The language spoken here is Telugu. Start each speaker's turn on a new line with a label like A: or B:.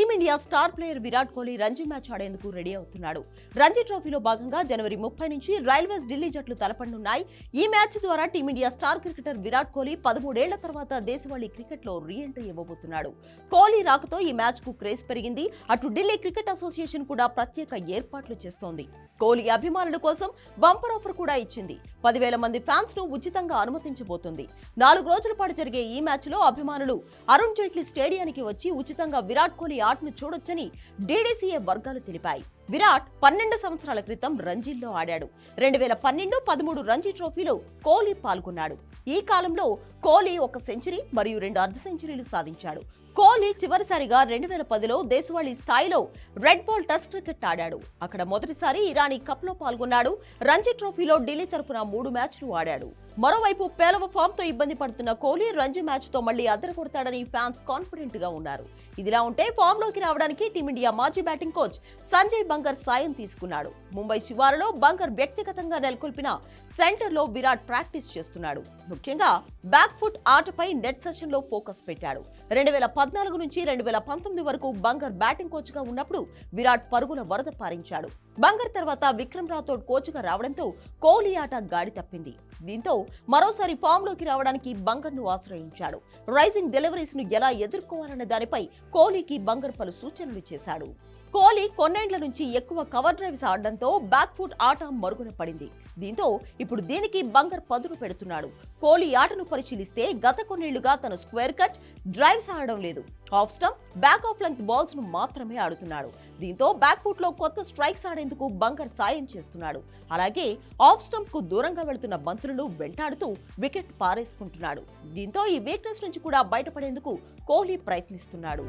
A: Team India star player Virat Kohli Ranji match ఆడేందుకు ready అవుతున్నాడు. రంజీ ట్రోఫీలో భాగంగా జనవరి ముప్పై నుంచి రైల్వేస్ ఢిల్లీ జట్లు తలపడనున్నాయి ఈ మ్యాచ్ ద్వారా team India star cricketer Virat Kohli పదమూడేళ్ళ తర్వాత దేశవాళీ క్రికెట్లో ఇవ్వబోతున్నాడు. కోహ్లీ రాకతో ఈ మ్యాచ్కు క్రేజ్ పెరిగింది. అటు ఢిల్లీ క్రికెట్ అసోసియేషన్ కూడా ప్రత్యేక ఏర్పాట్లు చేస్తోంది. కోహ్లీ అభిమానుల కోసం బంపర్ ఆఫర్ కూడా ఇచ్చింది. పదివేల మంది ఫ్యాన్స్ను ఉచితంగా అనుమతించబోతుంది. నాలుగు రోజుల పాటు జరిగే ఈ మ్యాచ్లో అభిమానులు అరుణ్ జైట్లీ స్టేడియానికి వచ్చి ఉచితంగా విరాట్ కోహ్లీ ఆటను చూడొచ్చని డీడీసీఏ వర్గాలు తెలిపాయి. విరాట్ పన్నెండు సంవత్సరాల క్రితం రంజీల్లో ఆడాడు. రెండు వేల పన్నెండు పదమూడు రంజీ ట్రోఫీలో కోహ్లీ పాల్గొన్నాడు. ఈ కాలంలో కోహ్లీ ఒక సెంచరీ మరియు రెండు అర్ధ సెంచరీలు సాధించాడు. కోహ్లీ చివరిసారిగా రెండు వేల పదిలో దేశవాళీ స్థాయిలో రెడ్ బాల్ టెస్ట్ క్రికెట్ ఆడాడు. అక్కడ మొదటిసారి ఇరానీ కప్లో పాల్గొన్నాడు. రంజీ ట్రోఫీలో ఢిల్లీ తరపున మూడు మ్యాచ్లు ఆడాడు. మరోవైపు పేలవ ఫామ్తో ఇబ్బంది పడుతున్న కోహ్లీ రంజీ మ్యాచ్తో మళ్ళీ అద్దరు కొడతాడని ఫ్యాన్స్ కాన్ఫిడెంట్గా ఉన్నారు. ఇదిలా ఉంటే ఫామ్లోకి రావడానికి టీమిండియా మాజీ బ్యాటింగ్ కోచ్ సంజయ్ బంగర్ సాయం తీసుకున్నాడు. ముంబై శివారులో బంగర్ వ్యక్తిగతంగా నెలకొల్పిన సెంటర్లో విరాట్ ప్రాక్టీస్ చేస్తున్నాడు. ముఖ్యంగా బ్యాక్ ఫుట్ ఆటపై నెట్ సెషన్లో ఫోకస్ పెట్టాడు. రెండు వేల పద్నాలుగు నుంచి రెండు వేల పంతొమ్మిది వరకు బంగర్ బ్యాటింగ్ కోచ్గా ఉన్నప్పుడు విరాట్ పరుగుల వరద పారించాడు. బంగర్ తర్వాత విక్రమ్ రాథోడ్ కోచ్గా రావడంతో కోహ్లీ ఆట గాడి తప్పింది. దీంతో మరోసారి ఫామ్లోకి రావడానికి బంగర్ను ఆశ్రయించాడు. రైజింగ్ డెలివరీస్ను ఎలా ఎదుర్కోవాలన్న దానిపై కోహ్లీకి బంగర్ పలు సూచనలు చేశాడు. కోహ్లీ కొన్నేండ్ల నుంచి ఎక్కువ కవర్ డ్రైవ్స్ ఆడడంతో బ్యాక్ ఫుట్ ఆట మరుగున పడింది. దీంతో ఇప్పుడు దీనికి బంగర్ పదును పెడుతున్నాడు. కోహ్లీ ఆటను పరిశీలిస్తే గత కొన్నేళ్ళుగా తన స్క్వేర్ కట్ డ్రైవ్స్ ఆడడం లేదు. Off stump back off length బాల్స్ను మాత్రమే ఆడుతున్నాడు. దీంతో బ్యాక్ ఫుట్లో కొత్త స్ట్రైక్స్ ఆడేందుకు బంగర్ సాయం చేస్తున్నాడు. అలాగే ఆఫ్ స్టంప్కు దూరంగా వెళుతున్న బంతులను వెంటాడుతూ వికెట్ పారేసుకుంటున్నాడు. దీంతో ఈ వీక్నెస్ నుంచి కూడా బయటపడేందుకు కోహ్లీ ప్రయత్నిస్తున్నాడు.